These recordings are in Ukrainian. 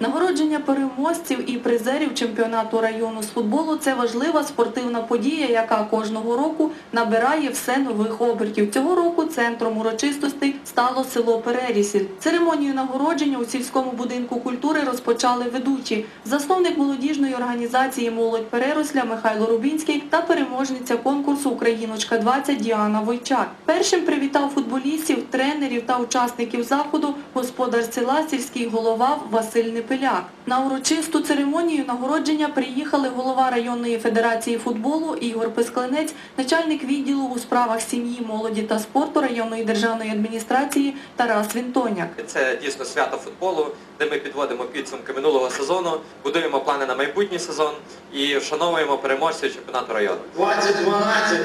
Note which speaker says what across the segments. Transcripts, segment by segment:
Speaker 1: Нагородження переможців і призерів чемпіонату району з футболу це важлива спортивна подія, яка кожного року набирає все нових обертів. Цього року центром урочистостей стало село Перерісіль. Церемонію нагородження у сільському будинку культури розпочали ведучі. Засновник молодіжної організації Молодь Переросля Михайло Рубінський та переможниця конкурсу Україночка 20 Діана Войчак. Першим привітав футболістів, тренерів та учасників заходу господар села сільський голова Василь Непиляк. На урочисту церемонію нагородження приїхали голова районної федерації футболу Ігор Пискленець, начальник відділу у справах сім'ї, молоді та спорту районної державної адміністрації Тарас Вінтоняк.
Speaker 2: Це дійсно свято футболу, де ми підводимо підсумки минулого сезону, будуємо плани на майбутній сезон і вшановуємо переможців чемпіонату району.
Speaker 3: 2012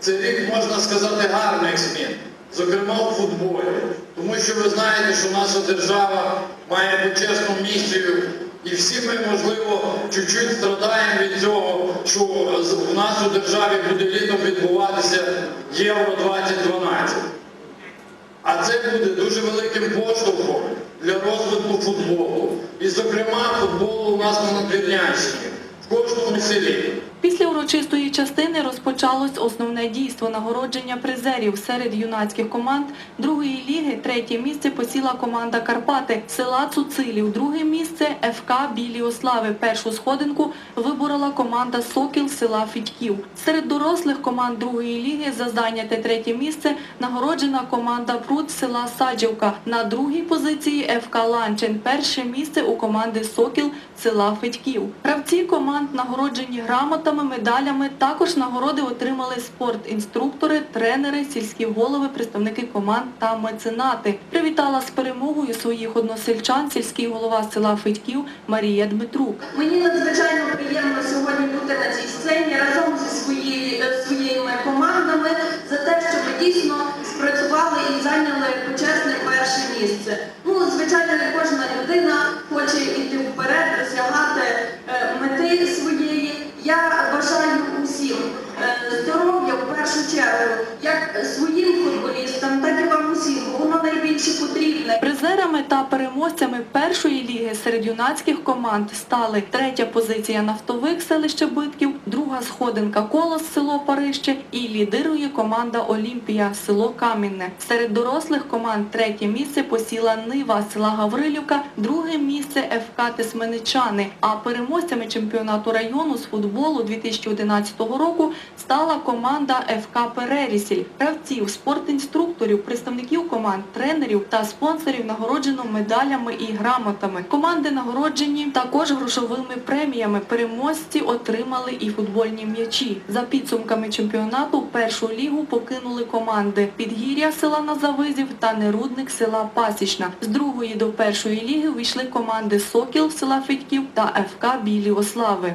Speaker 3: це рік, можна сказати, гарних змін, зокрема у футболі. Тому що ви знаєте, що наша держава має почесну місію, і всі ми, можливо, чуть-чуть страдаємо від цього, що у нас у державі буде літом відбуватися Євро 2012. А це буде дуже великим поштовхом для розвитку футболу. І, зокрема, футболу у нас на Надвірнянщині, в кожному селі.
Speaker 1: Після урочистої частини розпочалось основне дійство нагородження призерів серед юнацьких команд другої ліги. Третє місце посіла команда Карпати села Цуцилів. Друге місце ФК Білі Ослави. Першу сходинку виборола команда Сокіл села Фідьків. Серед дорослих команд другої ліги за зайняте третє місце нагороджена команда Пруд села Саджівка. На другій позиції ФК Ланчин. Перше місце у команди Сокіл села Федьків. Гравці команд нагороджені грамотами, медалями. Також нагороди отримали спортінструктори, тренери, сільські голови, представники команд та меценати. Привітала з перемогою своїх односельчан сільський голова села Федьків Марія Дмитрук.
Speaker 4: Мені надзвичайно приємно сьогодні бути на цій сцені разом зі свої- е, своїми командами за те, що ми дійсно спрацювали і зайняли почесне перше місце. Ну, звичайно, не кожна як своїм футболістам, так і вам усім, воно найбільше потрібне.
Speaker 1: Призерами та переможцями першої ліги серед юнацьких команд стали третя позиція нафтовик селище Битків, друга сходинка Колос село Парище і лідирує команда Олімпія село Камінне. Серед дорослих команд третє місце посіла Нива села Гаврилівка, друге місце ФК Тисменичани. А переможцями чемпіонату району з футболу 2011 року стала команда ФК Перерісіль. Гравців, спортінструкторів, представників команд, тренерів та спонсорів нагороджено медалями і грамотами. Команди нагороджені також грошовими преміями. Переможці отримали і футбольні м'ячі. За підсумками чемпіонату першу лігу покинули команди Підгір'я села Назавизів та Нерудник села Пасічна. З другої до першої ліги вийшли команди Сокіл села Федьків та ФК Білі Ослави.